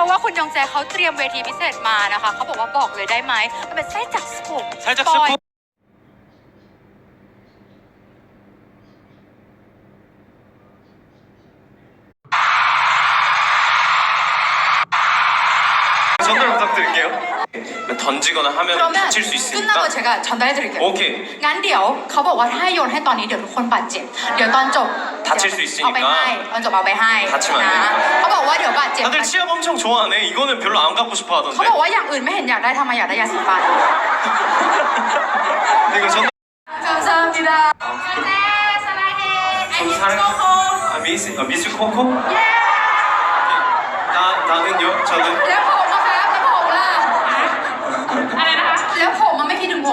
ราะว่าคุณยองแจเขาเตรียมเวทีพิเศษมานะคะ เขาบอกว่าบอกเลยได้ไหมมันเป็นไส้จากสุกใช่จากสปอย 던지거나 하면 พร้อมนะ 다칠 수 ขึ้นหน้า 있으니까. เชก็ฉันได้เลย 오케이. งั้นเดี๋ยวเขาบอกว่าถ้าโยนให้ตอนนี้เดี๋ยวทุกคนบาดเจ็บ เดี๋ยวตอนจบ 다칠 수 있으니까 เอาไปให้ตอนจบเอาไปให้ 다치면 안 นะ 되니까. เขาบอกว่าเดี๋ยวบาดเจ็บ 다들 치약 엄청 좋아하네. 이거는 별로 안 갖고 싶어 เขาบอก 하던데. ว่าอย่างอื่นไม่เห็นอยากได้ทำไมอยากได้ยาสีฟัน 이거 전달. ขอบคุณค่ะ 저도 사랑. 아 미스 아 미스 코코? 나 나는요. 저는 แล้วผม